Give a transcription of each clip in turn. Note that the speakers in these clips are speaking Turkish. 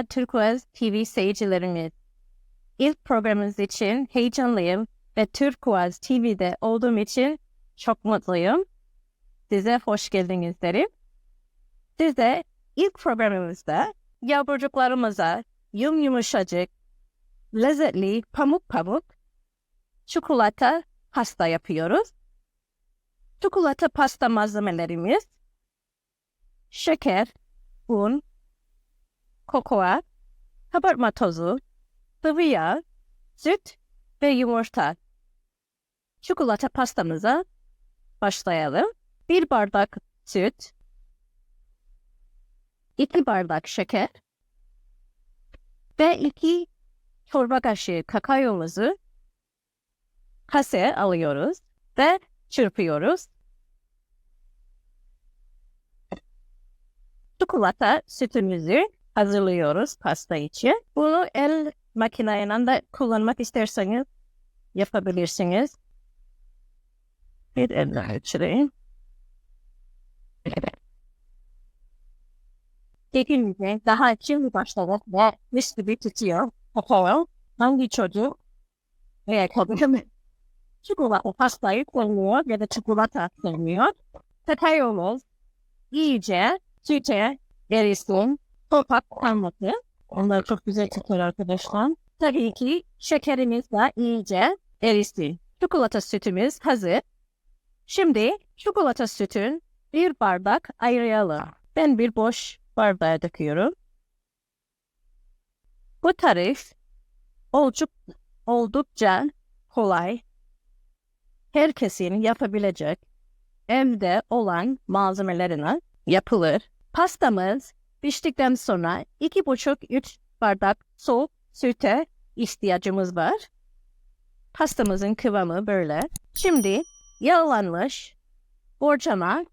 Merhaba Turkuaz TV seyircilerimiz. İlk programımız için heyecanlıyım ve Turkuaz TV'de olduğum için çok mutluyum. Size hoş geldiniz derim. Size ilk programımızda yavrucuklarımıza yum yumuşacık, lezzetli pamuk pamuk çikolata pasta yapıyoruz. Çikolata pasta malzemelerimiz şeker, un, kokoa, kabartma tozu, sıvı yağ, süt ve yumurta. Çikolata pastamıza başlayalım. Bir bardak süt, iki bardak şeker ve iki çorba kaşığı kakaomuzu kaseye alıyoruz ve çırpıyoruz. Çikolata sütümüzü hazırlıyoruz pasta için. Bunu el makineyle de kullanmak isterseniz yapabilirsiniz. Bir elle geçireyim. Dediğim gibi daha şimdi başladık ve mis gibi tutuyor. Kakao hangi çocuk veya kadın çikolata pastayı koymuyor ya da çikolata sevmiyor. Kakaomuz iyice süte erisin. Topak kalmadı. Onlar çok güzel çıkıyor arkadaşlar. Tabii ki şekerimiz de iyice erisin. Çikolata sütümüz hazır. Şimdi çikolata sütün bir bardak ayıralım. Ben bir boş bardağa döküyorum. Bu tarif olduk, oldukça kolay. Herkesin yapabilecek evde olan malzemelerine yapılır. Pastamız piştikten sonra 2,5-3 bardak soğuk süte ihtiyacımız var. Pastamızın kıvamı böyle. Şimdi yağlanmış borcama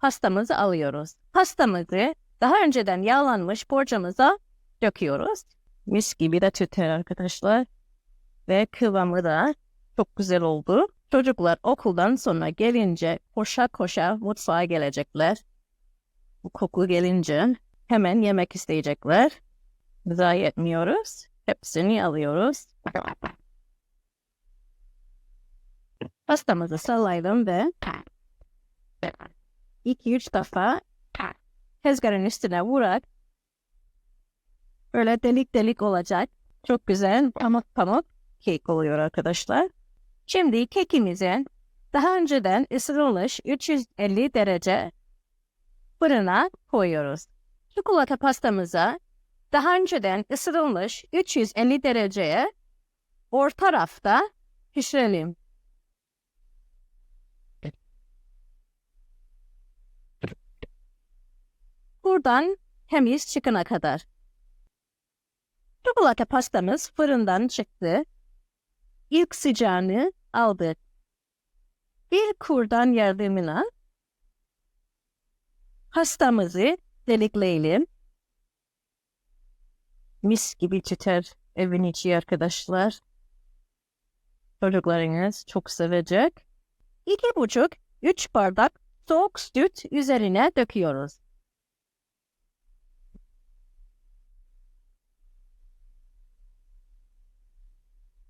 pastamızı alıyoruz. Pastamızı daha önceden yağlanmış borcamıza döküyoruz. Mis gibi de tüter arkadaşlar. Ve kıvamı da çok güzel oldu. Çocuklar okuldan sonra gelince koşa koşa mutfağa gelecekler. Bu koku gelince hemen yemek isteyecekler. Zayi etmiyoruz. Hepsini alıyoruz. Pastamızı sallayalım ve 2-3 defa tezgahın üstüne vurarak böyle delik delik olacak. Çok güzel pamuk pamuk kek oluyor arkadaşlar. Şimdi kekimizin daha önceden ısıtılmış 350 derece fırına koyuyoruz. Çikolata pastamıza daha önceden ısıtılmış 350 dereceye orta rafta pişirelim. Buradan temiz çıkana kadar. Çikolata pastamız fırından çıktı. İlk sıcağını aldık. Bir kurdan yardımıyla pastamızı delikleyelim. Mis gibi tüter evin içi arkadaşlar. Çocuklarınız çok sevecek. İki buçuk, üç bardak soğuk süt üzerine döküyoruz.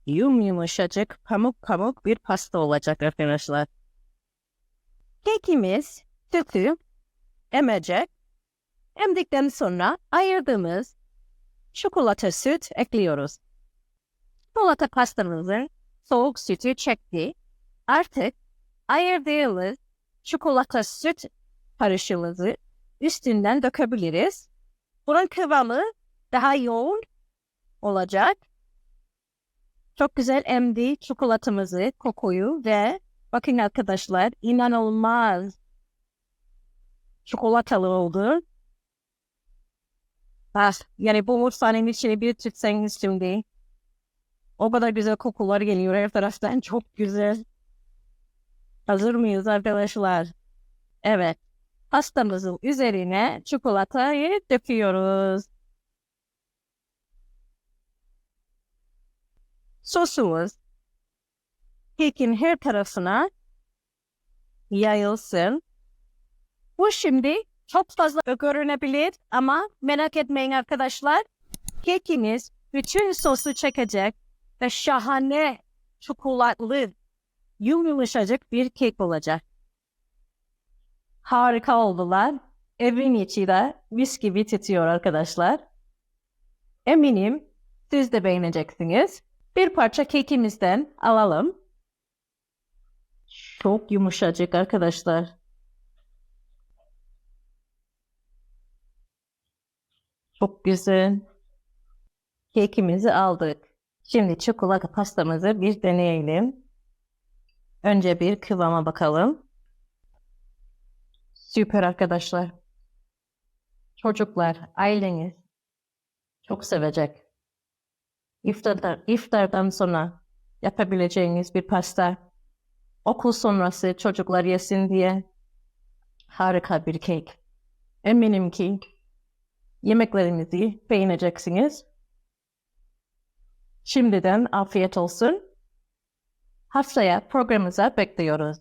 Yum yumuşacık, pamuk pamuk bir pasta olacak arkadaşlar. Kekimiz sütü emecek. Emdikten sonra ayırdığımız çikolata süt ekliyoruz. Çikolata pastamızın soğuk sütü çekti. Artık ayırdığımız çikolata süt karışımımızı üstünden dökebiliriz. Bunun kıvamı daha yoğun olacak. Çok güzel emdi çikolatamızı, kokuyu ve bakın arkadaşlar inanılmaz çikolatalı oldu. Ah, yani bu mutfağın içine bir tutseniz şimdi. O kadar güzel kokular geliyor her taraftan. Çok güzel. Hazır mıyız arkadaşlar? Evet. Pastamızın üzerine çikolatayı döküyoruz. Sosumuz kekin her tarafına yayılsın. Bu şimdi çok fazla görünebilir ama merak etmeyin arkadaşlar. Kekiniz bütün sosu çekecek ve şahane çikolatlı yumuşacık bir kek olacak. Harika oldular. Evin içi de mis gibi titriyor arkadaşlar. Eminim siz de beğeneceksiniz. Bir parça kekimizden alalım. Çok yumuşacık arkadaşlar. Çok güzel. Kekimizi aldık. Şimdi çikolata pastamızı bir deneyelim. Önce bir kıvama bakalım. Süper arkadaşlar. Çocuklar, aileniz çok sevecek. İftarda, iftardan sonra yapabileceğiniz bir pasta. Okul sonrası çocuklar yesin diye harika bir kek. Eminim ki yemeklerinizi beğeneceksiniz. Şimdiden afiyet olsun. Haftaya programımıza bekliyoruz.